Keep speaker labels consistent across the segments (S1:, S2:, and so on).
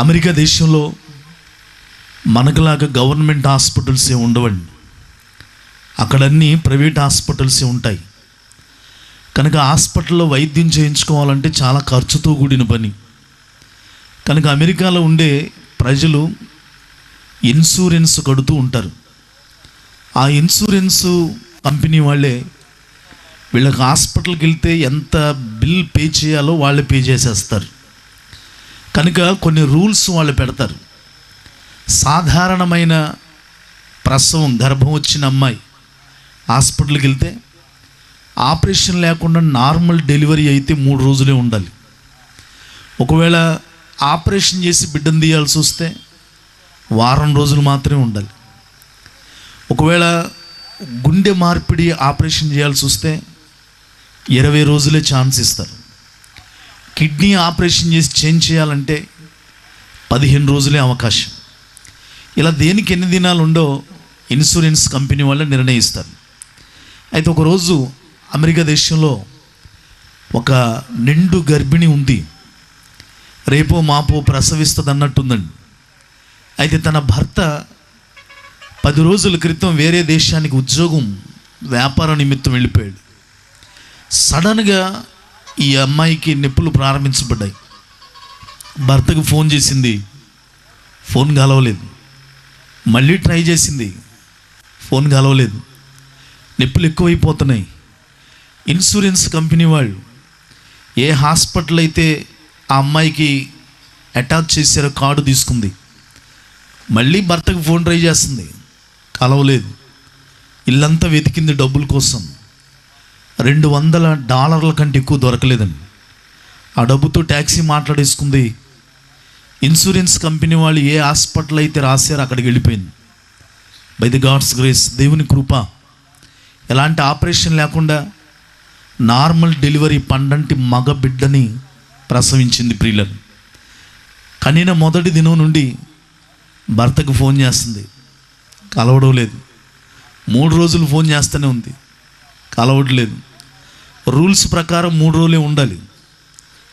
S1: America దేశంలో మనకులాగా government హాస్పిటల్సే ఉండవండి. అక్కడన్నీ private హాస్పిటల్సే ఉంటాయి. కనుక హాస్పిటల్లో వైద్యం చేయించుకోవాలంటే చాలా ఖర్చుతో కూడిన పని. కనుక అమెరికాలో ఉండే ప్రజలు ఇన్సూరెన్స్ కడుతూ ఉంటారు. ఆ ఇన్సూరెన్స్ కంపెనీ వాళ్ళే వీళ్ళకి హాస్పిటల్కి వెళ్తే ఎంత బిల్ పే చేయాలో వాళ్ళే పే చేసేస్తారు. కనుక కొన్ని రూల్స్ వాళ్ళు పెడతారు. సాధారణమైన ప్రసవం గర్భం వచ్చిన అమ్మాయి హాస్పిటల్కి వెళ్తే ఆపరేషన్ లేకుండా నార్మల్ డెలివరీ అయితే మూడు రోజులే ఉండాలి. ఒకవేళ ఆపరేషన్ చేసి బిడ్డను తీయాల్సి వస్తే వారం రోజులు మాత్రమే ఉండాలి. ఒకవేళ గుండె మార్పిడి ఆపరేషన్ చేయాల్సి వస్తే ఇరవై రోజులే ఛాన్స్ ఇస్తారు. కిడ్నీ ఆపరేషన్ చేసి చేంజ్ చేయాలంటే పదిహేను రోజులే అవకాశం. ఇలా దేనికి ఎన్ని దినాలు ఉండో ఇన్సూరెన్స్ కంపెనీ వాళ్ళు నిర్ణయిస్తారు. అయితే ఒకరోజు అమెరికా దేశంలో ఒక నిండు గర్భిణి ఉంది. రేపో మాపో ప్రసవిస్తుంది అన్నట్టుందండి అయితే తన భర్త పది రోజుల క్రితం వేరే దేశానికి ఉద్యోగం వ్యాపార నిమిత్తం వెళ్ళిపోయాడు. సడన్గా ఈ అమ్మాయికి నొప్పులు ప్రారంభించబడ్డాయి. భర్తకు ఫోన్ చేసింది. ఫోన్ కలవలేదు మళ్ళీ ట్రై చేసింది. ఫోన్ కలవలేదు నొప్పులు ఎక్కువైపోతున్నాయి. ఇన్సూరెన్స్ కంపెనీ వాళ్ళు ఏ హాస్పిటల్ అయితే ఆ అమ్మాయికి అటాచ్ చేశారో కార్డు తీసుకుంది. మళ్ళీ భర్తకు ఫోన్ ట్రై చేస్తుంది. కలవలేదు. ఇల్లంతా వెతికింది డబ్బుల కోసం. రెండు వందల డాలర్ల కంటే ఎక్కువ దొరకలేదండి. ఆ డబ్బుతో ట్యాక్సీ మాట్లాడేసుకుంది. ఇన్సూరెన్స్ కంపెనీ వాళ్ళు ఏ హాస్పిటల్ అయితే రాశారో అక్కడికి వెళ్ళిపోయింది. బై ది గాడ్స్ గ్రేస్ దేవుని కృప. ఎలాంటి ఆపరేషన్ లేకుండా నార్మల్ డెలివరీ పండంటి మగ బిడ్డని ప్రసవించింది ప్రియులను. కనీన మొదటి దినం నుండి భర్తకు ఫోన్ చేస్తుంది. కలవడం లేదు. మూడు రోజులు ఫోన్ చేస్తూనే ఉంది. కలవట్లేదు రూల్స్ ప్రకారం మూడు రోజులే ఉండాలి.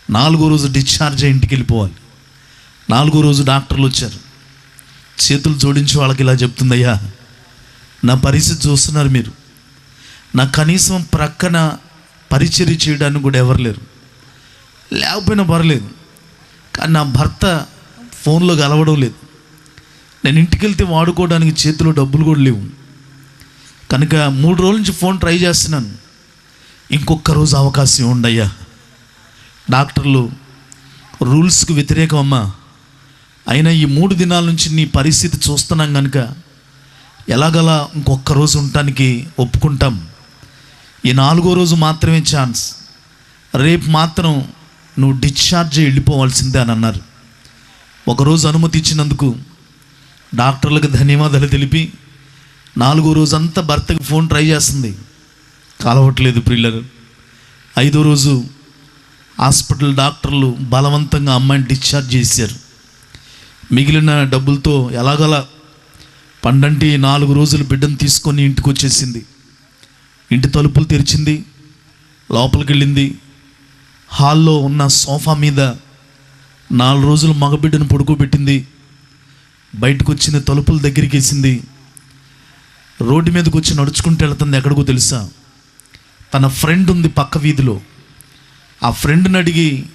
S1: నాలుగో రోజు డిశ్చార్జ్ అయ్యి ఇంటికి వెళ్ళిపోవాలి. నాలుగో రోజు డాక్టర్లు వచ్చారు. చేతులు జోడించి వాళ్ళకి ఇలా చెప్తుందయ్యా నా పరిస్థితి చూస్తున్నారు మీరు. నా కనీసం ప్రక్కన పరిచర్య చేయడానికి కూడా ఎవరు లేరు. లేకపోయినా పర్లేదు కానీ నా భర్త ఫోన్లో కలవడం లేదు. నేను ఇంటికి వెళ్తే వాడుకోవడానికి చేతిలో డబ్బులు కూడా లేవు. కనుక మూడు రోజుల నుంచి ఫోన్ ట్రై చేస్తున్నాను. ఇంకొక రోజు అవకాశం ఉండయ్యా. డాక్టర్లు రూల్స్కి వ్యతిరేకం అమ్మా అయినా ఈ మూడు దినాల నుంచి నీ పరిస్థితి చూస్తున్నాం కనుక ఎలాగలా ఇంకొక రోజు ఉండటానికి ఒప్పుకుంటాం. ఈ నాలుగో రోజు మాత్రమే ఛాన్స్. రేపు మాత్రం నువ్వు డిశ్చార్జ్ వెళ్ళిపోవాల్సిందే అని అన్నారు. ఒకరోజు అనుమతి ఇచ్చినందుకు డాక్టర్లకు ధన్యవాదాలు తెలిపి నాలుగో రోజంతా భర్తకి ఫోన్ ట్రై చేస్తుంది. కలవట్లేదు ప్రిల్లరు ఐదో రోజు హాస్పిటల్ డాక్టర్లు బలవంతంగా అమ్మాయిని డిశ్చార్జ్ చేశారు. మిగిలిన డబ్బులతో ఎలాగలా పండంటి నాలుగు రోజులు బిడ్డను తీసుకొని ఇంటికి వచ్చేసింది ఇంటి తలుపులు తెరిచింది లోపలికి వెళ్ళింది హాల్లో ఉన్న సోఫా మీద నాలుగు రోజులు మగబిడ్డను పడుకోబెట్టింది. బయటకు వచ్చిన తలుపుల దగ్గరికి వేసింది రోడ్డు మీదకి వచ్చి నడుచుకుంటూ వెళ్తుంది ఎక్కడికో తెలుసా? తన ఫ్రెండ్ ఉంది పక్క వీధిలో. ఆ ఫ్రెండ్ని అడిగి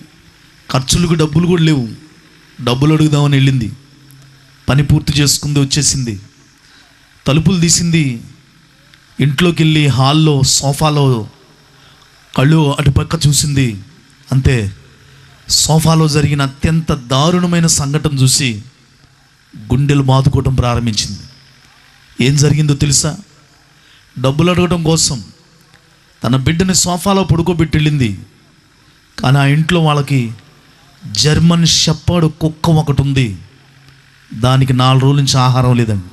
S1: ఖర్చులకు డబ్బులు కూడా లేవు. డబ్బులు అడుగుదామని వెళ్ళింది. పని పూర్తి చేసుకుంది వచ్చేసింది. తలుపులు తీసింది ఇంట్లోకి వెళ్ళి హాల్లో సోఫాలో కళ్ళు అటుపక్క చూసింది. అంతే. సోఫాలో జరిగిన అత్యంత దారుణమైన సంఘటన చూసి గుండెలు బాదుకోవటం ప్రారంభించింది. ఏం జరిగిందో తెలుసా? డబ్బులు అడగడం కోసం తన బిడ్డని సోఫాలో పడుకోబెట్టి వెళ్ళింది కానీ ఆ ఇంట్లో వాళ్ళకి జర్మన్ షెప్పర్డ్ కుక్క ఒకటి ఉంది. దానికి నాలుగు రోజుల నుంచి ఆహారం లేదండి.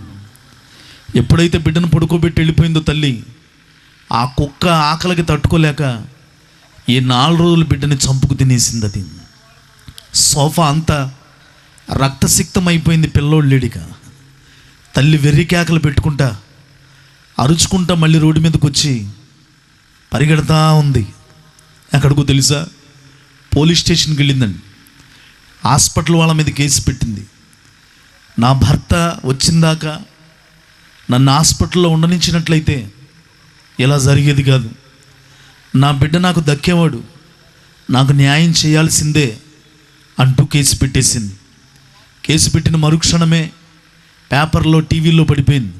S1: ఎప్పుడైతే బిడ్డను పడుకోబెట్టి వెళ్ళిపోయిందో తల్లి ఆ కుక్క ఆకలికి తట్టుకోలేక ఈ నాలుగు రోజులు బిడ్డని చంపుకు తినేసింది అది. సోఫా అంతా రక్తసిక్తమైపోయింది పిల్లోడు తల్లి వెర్రి కేకలు పెట్టుకుంటా అరుచుకుంటా మళ్ళీ రోడ్డు మీదకి వచ్చి పరిగెడతా ఉంది. ఎక్కడికో తెలుసా? పోలీస్ స్టేషన్కి వెళ్ళిందండి. హాస్పిటల్ వాళ్ళ మీద కేసు పెట్టింది. నా భర్త వచ్చిందాక నన్ను హాస్పిటల్లో ఉండనించినట్లయితే ఇలా జరిగేది కాదు. నా బిడ్డ నాకు దక్కేవాడు. నాకు న్యాయం చేయాల్సిందే అంటూ కేసు పెట్టేసింది. కేసు పెట్టిన మరుక్షణమే పేపర్లో టీవీలో పడిపోయింది.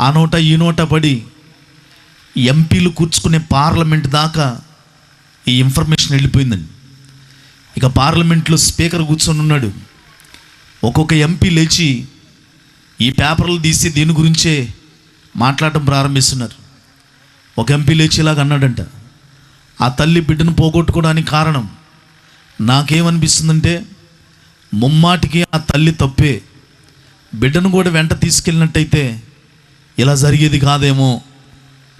S1: ఆ నోట ఈ నోట పడి ఎంపీలు కూర్చుకునే పార్లమెంట్ దాకా ఈ ఇన్ఫర్మేషన్ వెళ్ళిపోయిందండి. ఇక పార్లమెంట్లో స్పీకర్ కూర్చొని ఉన్నాడు. ఒక్కొక్క ఎంపీ లేచి ఈ పేపర్లు తీసి దీని గురించే మాట్లాడటం ప్రారంభిస్తున్నారు. ఒక ఎంపీ లేచి ఇలాగ అన్నాడంట. ఆ తల్లి బిడ్డను పోగొట్టుకోవడానికి కారణం నాకేమనిపిస్తుందంటే ముమ్మాటికి ఆ తల్లి తప్పే. బిడ్డను కూడా వెంట తీసుకెళ్ళినట్టయితే ఇలా జరిగేది కాదేమో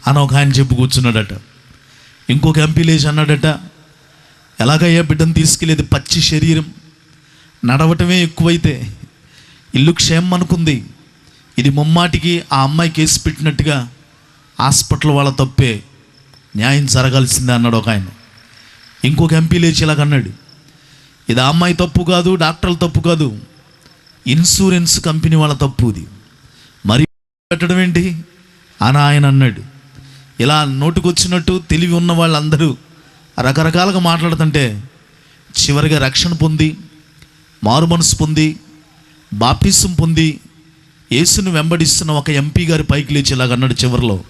S1: అని ఒక ఆయన చెప్పు కూర్చున్నాడట. ఇంకొక ఎంపీ లేచి అన్నాడట ఎలాగయ్యా బిడ్డను తీసుకెళ్ళేది పచ్చి శరీరం? నడవటమే ఎక్కువైతే ఇల్లు క్షేమం అనుకుంది. ఇది ముమ్మాటికి ఆ అమ్మాయి కేసు పెట్టినట్టుగా హాస్పిటల్ వాళ్ళ తప్పే న్యాయం జరగాల్సిందే అన్నాడు ఒక ఆయన. ఇంకొక ఎంపీ లేచి ఇలాగ అన్నాడు ఇది అమ్మాయి తప్పు కాదు డాక్టర్ల తప్పు కాదు. ఇన్సూరెన్స్ కంపెనీ వాళ్ళ తప్పు ఇది. మరి పెట్టడం ఏంటి? అని ఆయన అన్నాడు ఇలా నోటుకొచ్చినట్టు తెలివి ఉన్న వాళ్ళందరూ రకరకాలుగా మాట్లాడుతుంటే చివరిగా రక్షణ పొంది మారు మనసు పొంది బాప్టిసం పొంది యేసును వెంబడిస్తున్న ఒక ఎంపీ గారి పైకి లేచి ఇలాగ అన్నాడు చివరిలో.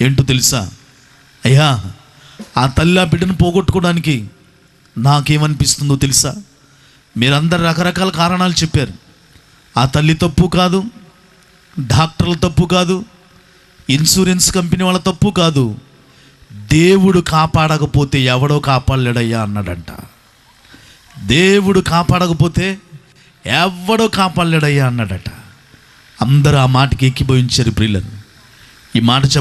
S1: ఏంటో తెలుసా? అయ్యా ఆ తల్లి ఆ బిడ్డను పోగొట్టుకోవడానికి నాకేమనిపిస్తుందో తెలుసా? మీరందరు రకరకాల కారణాలు చెప్పారు. ఆ తల్లి తప్పు కాదు డాక్టర్ల తప్పు కాదు ఇన్సూరెన్స్ కంపెనీ వాళ్ళ తప్పు కాదు. దేవుడు కాపాడకపోతే ఎవడో కాపాడలేడయ్యా అన్నాడంట. దేవుడు కాపాడకపోతే ఎవడో కాపాడలేడయ్యా అన్నాడట. అందరూ ఆ మాటకి ఎక్కిపోయించారు ప్రియులను. ఈ మాట